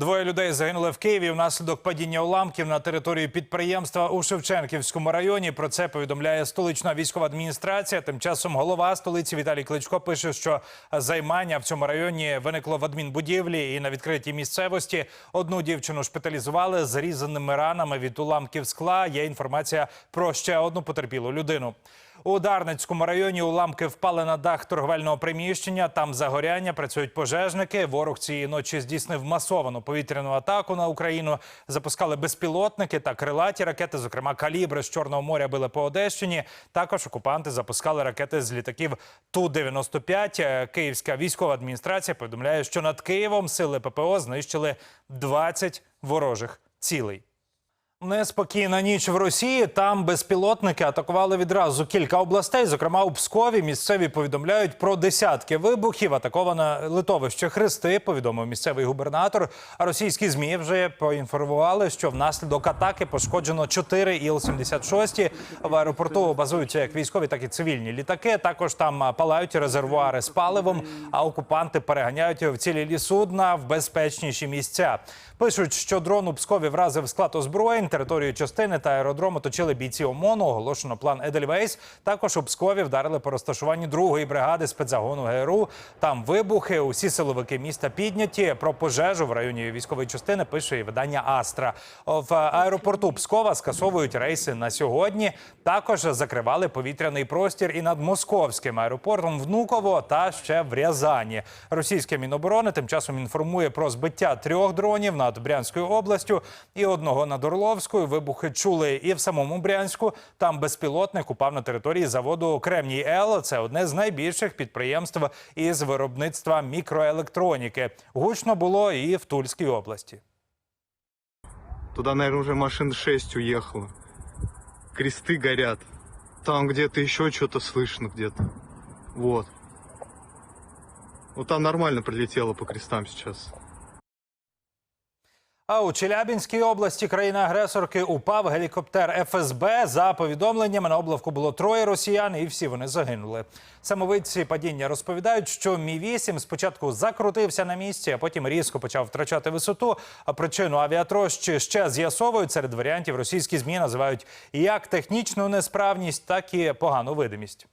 Двоє людей загинули в Києві внаслідок падіння уламків на території підприємства у Шевченківському районі. Про це повідомляє столична військова адміністрація. Тим часом голова столиці Віталій Кличко пише, що займання в цьому районі виникло в адмінбудівлі і на відкритій місцевості. Одну дівчину шпиталізували з різаними ранами від уламків скла. Є інформація про ще одну потерпілу людину. У Дарницькому районі уламки впали на дах торговельного приміщення. Там загоряння працюють пожежники. Ворог цієї ночі здійснив масовану повітряну атаку на Україну. Запускали безпілотники та крилаті ракети. Зокрема, калібри з Чорного моря били по Одещині. Також окупанти запускали ракети з літаків Ту-95. Е, Київська військова адміністрація повідомляє, що над Києвом сили ППО знищили 20 ворожих цілей. Неспокійна ніч в Росії. Там безпілотники атакували відразу кілька областей. Зокрема, у Пскові місцеві повідомляють про десятки вибухів. Атаковане литовище Хрести. Повідомив місцевий губернатор. А російські змі вже поінформували, що внаслідок атаки пошкоджено 4 Іл-76. В аеропорту базуються як військові, так і цивільні літаки. Також там палають резервуари з паливом. А окупанти переганяють вцілілі судна в безпечніші місця. Пишуть, що дрон у Пскові вразив склад озброєнь. Територію частини та аеродром оточили бійці ОМОНу. Оголошено план Едельвейс. Також у Пскові вдарили по розташуванню другої бригади спецзагону ГРУ. Там вибухи. Усі силовики міста підняті. Про пожежу в районі військової частини пише і видання Астра. В аеропорту Пскова скасовують рейси на сьогодні. Також закривали повітряний простір і над московським аеропортом Внуково та ще в Рязані. Російське міноборони тим часом інформує про збиття трьох дронів над Брянською областю і одного над Орловською. Вибухи чули і в самому Брянську. Там безпілотник упав на території заводу Кремній Ел. Це одне з найбільших підприємств із виробництва мікроелектроніки. Гучно було і в Тульській області. Туда, наверное, уже машин 6 уехало. Кресты горят. Там где-то еще что-то слышно где-то. Вот. Вот там нормально прилетело по крестам сейчас. А у Челябінській області країни-агресорки упав гелікоптер ФСБ. За повідомленнями на облавку було троє росіян, і всі вони загинули. Самовидці падіння розповідають, що Мі 8 спочатку закрутився на місці, а потім різко почав втрачати висоту. А причину авіатрощі ще з'ясовують. Серед варіантів російські змі називають як технічну несправність, так і погану видимість.